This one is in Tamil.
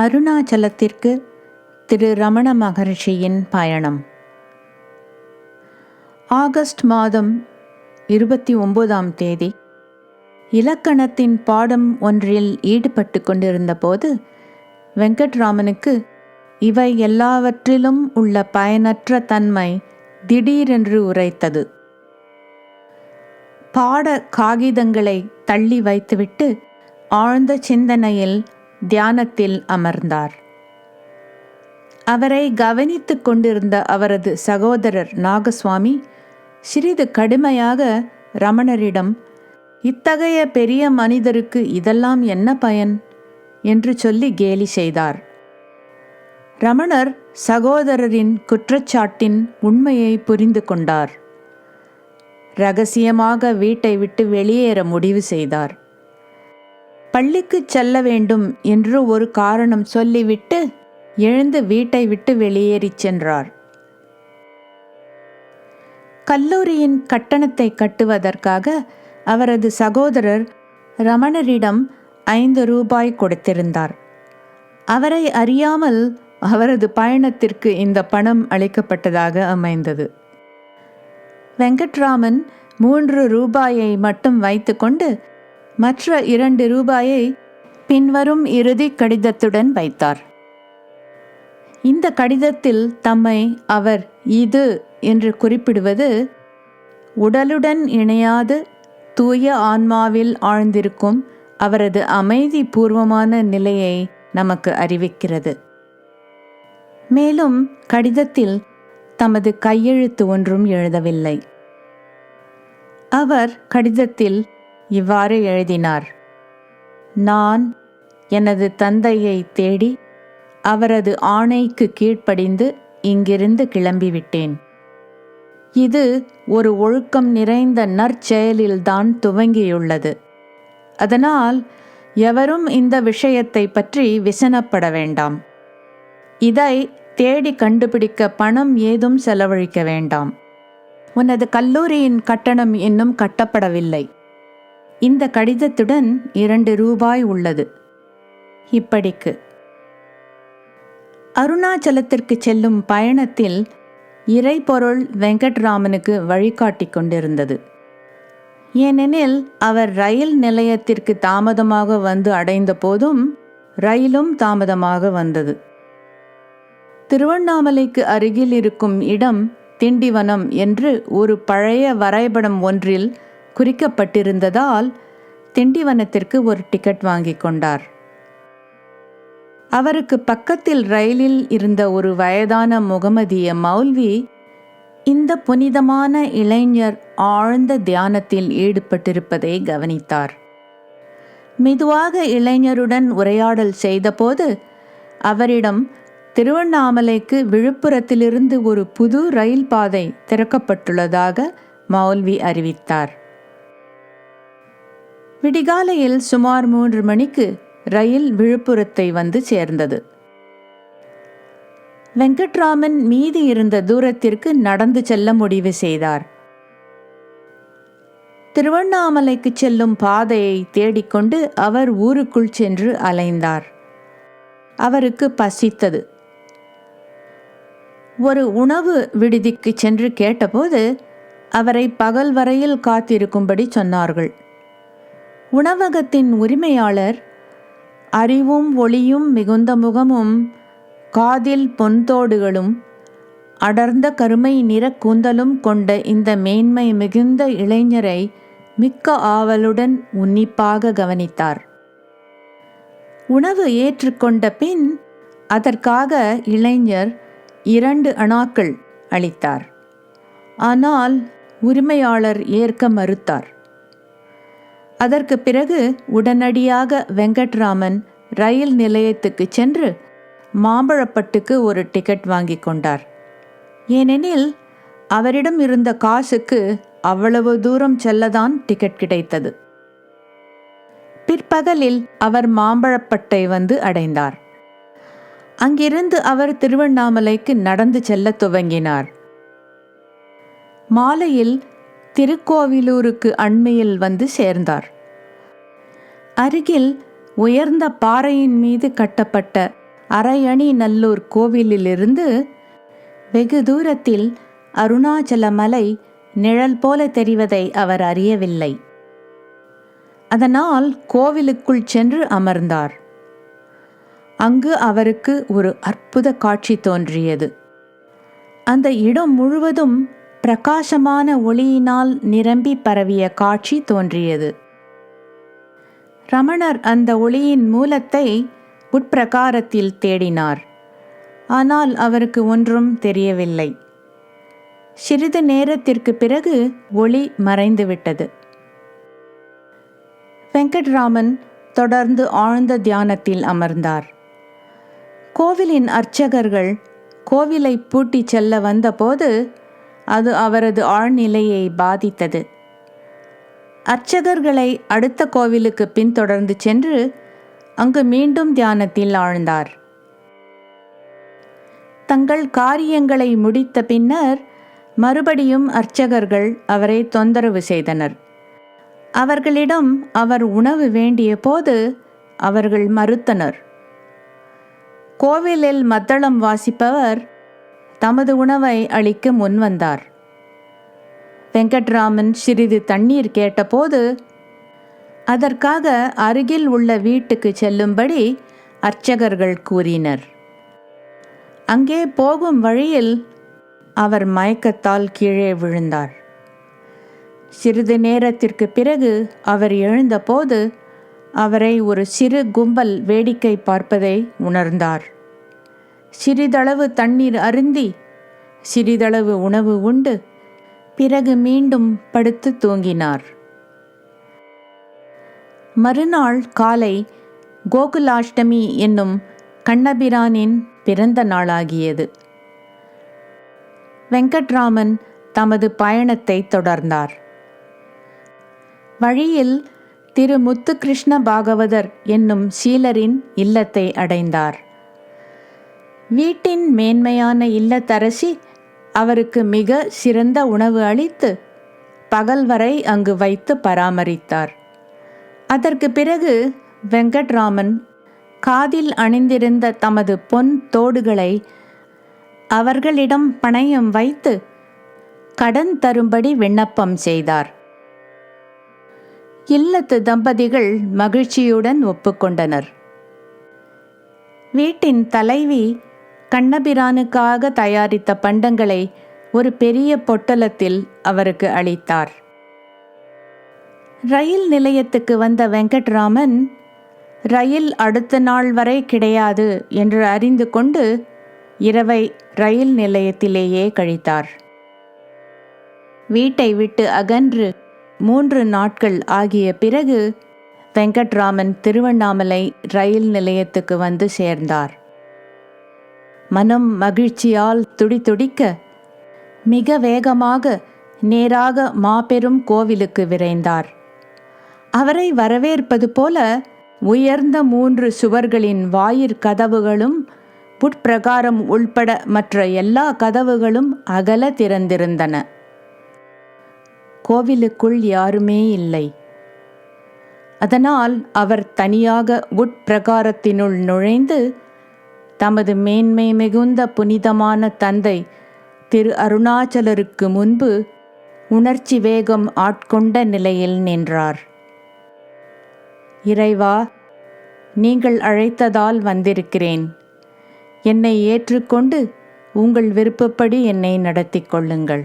அருணாச்சலத்திற்கு திரு ரமண மகரிஷியின் பயணம். ஆகஸ்ட் மாதம் இருபத்தி ஒன்பதாம் தேதி இலக்கணத்தின் பாடம் ஒன்றில் ஈடுபட்டு கொண்டிருந்தபோது வெங்கட்ராமனுக்கு இவை எல்லாவற்றிலும் உள்ள பயனற்ற தன்மை திடீரென்று உரைத்தது. பாட காகிதங்களை தள்ளி வைத்துவிட்டு ஆழ்ந்த சிந்தனையில் தியானத்தில் அமர்ந்தார். அவரை கவனித்துக் கொண்டிருந்த அவரது சகோதரர் நாகசுவாமி சிறிது கடுமையாக ரமணரிடம் இத்தகைய பெரிய மனிதருக்கு இதெல்லாம் என்ன பயன்? என்று சொல்லி கேலி செய்தார். ரமணர் சகோதரரின் குற்றச்சாட்டின் உண்மையை புரிந்து கொண்டார். ரகசியமாக வீட்டை விட்டு வெளியேற முடிவு செய்தார். பள்ளிக்கு செல்ல வேண்டும் என்று ஒரு காரணம் சொல்லிவிட்டு எழுந்து வீட்டை விட்டு வெளியேறிச் சென்றார். கல்லூரியின் கட்டணத்தை கட்டுவதற்காக அவரது சகோதரர் ரமணரிடம் ஐந்து ரூபாய் கொடுத்திருந்தார். அவரை அறியாமல் அவரது பயணத்திற்கு இந்த பணம் அளிக்கப்பட்டதாக அமைந்தது. வெங்கட்ராமன் மூன்று ரூபாயை மட்டும் வைத்துக்கொண்டு மற்ற இரண்டு ரூபாயை பின்வரும் இறுதி கடிதத்துடன் வைத்தார். இந்த கடிதத்தில் தம்மை அவர் இது என்று குறிப்பிடுவது உடலுடன் இணையாது தூய ஆன்மாவில் ஆழ்ந்திருக்கும் அவரது அமைதி பூர்வமான நிலையை நமக்கு அறிவிக்கிறது. மேலும் கடிதத்தில் தமது கையெழுத்து ஒன்றும் எழுதவில்லை. அவர் கடிதத்தில் இவ்வாறு எழுதினார். நான் எனது தந்தையை தேடி அவரது ஆணைக்கு கீழ்ப்படிந்து இங்கிருந்து கிளம்பிவிட்டேன். இது ஒரு ஒழுக்கம் நிறைந்த நற்செயலில்தான் துவங்கியுள்ளது. அதனால் எவரும் இந்த விஷயத்தை பற்றி விசனப்பட வேண்டாம். இதை தேடி கண்டுபிடிக்க பணம் ஏதும் செலவழிக்க வேண்டாம். உனது கல்லூரியின் கட்டணம் இன்னும் கட்டப்படவில்லை. இந்த கடிதத்துடன் இரண்டு ரூபாய் உள்ளது. இப்படிக்கு. அருணாச்சலத்திற்கு செல்லும் பயணத்தில் இறைபொருள் வெங்கட்ராமனுக்கு வழிகாட்டி கொண்டிருந்தது. ஏனெனில் அவர் ரயில் நிலையத்திற்கு தாமதமாக வந்து அடைந்த போதும் ரயிலும் தாமதமாக வந்தது. திருவண்ணாமலைக்கு அருகில் இருக்கும் இடம் திண்டிவனம் என்று ஒரு பழைய வரைபடம் ஒன்றில் குறிக்கப்பட்டிருந்ததால் திண்டிவனத்திற்கு ஒரு டிக்கெட் வாங்கி கொண்டார். அவருக்கு பக்கத்தில் ரயிலில் இருந்த ஒரு வயதான முகமதிய மௌல்வி இந்த புனிதமான இளைஞர் ஆழ்ந்த தியானத்தில் ஈடுபட்டிருப்பதை கவனித்தார். மெதுவாக இளைஞருடன் உரையாடல் செய்தபோது அவரிடம் திருவண்ணாமலைக்கு விழுப்புரத்திலிருந்து ஒரு புது ரயில் பாதை திறக்கப்பட்டுள்ளதாக மௌல்வி அறிவித்தார். விடிகாலையில் சுமார் மூன்று மணிக்கு ரயில் விழுப்புரத்தை வந்து சேர்ந்தது. வெங்கட்ராமன் மீதி இருந்த தூரத்திற்கு நடந்து செல்ல முடிவு செய்தார். திருவண்ணாமலைக்கு செல்லும் பாதையை தேடிக்கொண்டு அவர் ஊருக்குள் சென்று அலைந்தார். அவருக்கு பசித்தது. ஒரு உணவு விடுதிக்கு சென்று கேட்டபோது அவரை பகல் வரையில் காத்திருக்கும்படி சொன்னார்கள். உணவகத்தின் உரிமையாளர் அறிவும் ஒளியும் மிகுந்த முகமும் காதில் பொன்தோடுகளும் அடர்ந்த கருமை நிற கூந்தலும் கொண்ட இந்த மேன்மை மிகுந்த இளைஞரை மிக்க ஆவலுடன் உன்னிப்பாக கவனித்தார். உணவு ஏற்றுக்கொண்ட பின் அதற்காக இளைஞர் இரண்டு அணாக்கள் அளித்தார். ஆனால் உரிமையாளர் ஏற்க மறுத்தார். அதற்கு பிறகு உடனடியாக வெங்கட்ராமன் ரயில் நிலையத்துக்கு சென்று மாம்பழப்பட்டுக்கு ஒரு டிக்கெட் வாங்கி கொண்டார். ஏனெனில் அவரிடம் இருந்த காசுக்கு அவ்வளவு தூரம் செல்லதான் டிக்கெட் கிடைத்தது. பிற்பகலில் அவர் மாம்பழப்பட்டை வந்து அடைந்தார். அங்கிருந்து அவர் திருவண்ணாமலைக்கு நடந்து செல்ல துவங்கினார். மாலையில் திருக்கோவிலூருக்கு அண்மையில் வந்து சேர்ந்தார். அருகில் உயர்ந்த பாறையின் மீது கட்டப்பட்ட அரையணி நல்லூர் கோவிலிலிருந்து வெகு தூரத்தில் அருணாச்சல மலை நிழல் போல தெரிவதை அவர் அறியவில்லை. அதனால் கோவிலுக்குள் சென்று அமர்ந்தார். அங்கு அவருக்கு ஒரு அற்புத காட்சி தோன்றியது. அந்த இடம் முழுவதும் பிரகாசமான ஒளியினால் நிரம்பி பரவிய காட்சி தோன்றியது. ரமணர் அந்த ஒளியின் மூலத்தை உட்பிரகாரத்தில் தேடினார். ஆனால் அவருக்கு ஒன்றும் தெரியவில்லை. சிறிது நேரத்திற்கு பிறகு ஒளி மறைந்துவிட்டது. வெங்கட்ராமன் தொடர்ந்து ஆழ்ந்த தியானத்தில் அமர்ந்தார். கோவிலின் அர்ச்சகர்கள் கோவிலை பூட்டிச் செல்ல வந்தபோது அது அவரது ஆழ்நிலையை பாதித்தது. அர்ச்சகர்களை அடுத்த கோவிலுக்கு பின்தொடர்ந்து சென்று அங்கு மீண்டும் தியானத்தில் ஆழ்ந்தார். தங்கள் காரியங்களை முடித்த பின்னர் மறுபடியும் அர்ச்சகர்கள் அவரை தொந்தரவு செய்தனர். அவர்களிடம் அவர் உணவு வேண்டிய போது அவர்கள் மறுத்தனர். கோவிலில் மத்தளம் வாசிப்பவர் தமது உணவை அளிக்க முன்வந்தார் வெங்கட்ராமன் சிறிது தண்ணீர் கேட்டபோது அதற்காக அருகில் உள்ள வீட்டுக்கு செல்லும்படி அர்ச்சகர்கள் கூறினர். அங்கே போகும் வழியில் அவர் மயக்கத்தால் கீழே விழுந்தார். சிறிது நேரத்திற்கு பிறகு அவர் எழுந்தபோது அவரை ஒரு சிறு கும்பல் வேடிக்கை பார்ப்பதை உணர்ந்தார். சிறிதளவு தண்ணீர் அருந்தி சிறிதளவு உணவு உண்டு. பிறகு மீண்டும் படுத்து தூங்கினார். மறுநாள் காலை கோகுலாஷ்டமி என்னும் கண்ணபிரானின் பிறந்த நாளாகியது. வெங்கட்ராமன் தமது பயணத்தை தொடர்ந்தார். வழியில் திரு முத்துகிருஷ்ண பாகவதர் என்னும் சீலரின் இல்லத்தை அடைந்தார். வீட்டின் மேன்மையான இல்லத்தரசி அவருக்கு மிக சிறந்த உணவு அளித்து பகல் வரை அங்கு வைத்து பராமரித்தார். அதற்கு பிறகு வெங்கட்ராமன் காதில் அணிந்திருந்த தமது பொன் தோடுகளை அவர்களிடம் பணயம் வைத்து கடன் தரும்படி விண்ணப்பம் செய்தார். இல்லத்து தம்பதிகள் மகிழ்ச்சியுடன் ஒப்புக்கொண்டனர். வீட்டின் தலைவி கண்ணபிரானுக்காக தயாரித்த பண்டங்களை ஒரு பெரிய பொட்டலத்தில் அவருக்கு அளித்தார். ரயில் நிலையத்துக்கு வந்த வெங்கட்ராமன் ரயில் அடுத்த நாள் வரை கிடையாது என்று அறிந்து கொண்டு இரவை ரயில் நிலையத்திலேயே கழித்தார். வீட்டை விட்டு அகன்று மூன்று நாட்கள் ஆகிய பிறகு வெங்கட்ராமன் திருவண்ணாமலை ரயில் நிலையத்துக்கு வந்து சேர்ந்தார். மனம் மகிழ்ச்சியால் துடிதுடிக்க மிக வேகமாக நேராக மாபெரும் கோவிலுக்கு விரைந்தார். அவரை வரவேற்பது போல உயர்ந்த மூன்று சுவர்களின் வாயிற் கதவுகளும் புட்பிரகாரம் உள்பட மற்ற எல்லா கதவுகளும் அகல திறந்திருந்தன. கோவிலுக்குள் யாருமே இல்லை. அதனால் அவர் தனியாக உட்பிரகாரத்தினுள் நுழைந்து தமது மேன்மை மிகுந்த புனிதமான தந்தை திரு அருணாச்சலருக்கு முன்பு உணர்ச்சி வேகம் ஆட்கொண்ட நிலையில் நின்றார். இறைவா நீங்கள் அழைத்ததால் வந்திருக்கிறேன். என்னை ஏற்றுக்கொண்டு உங்கள் விருப்பப்படி என்னை நடத்தி கொள்ளுங்கள்.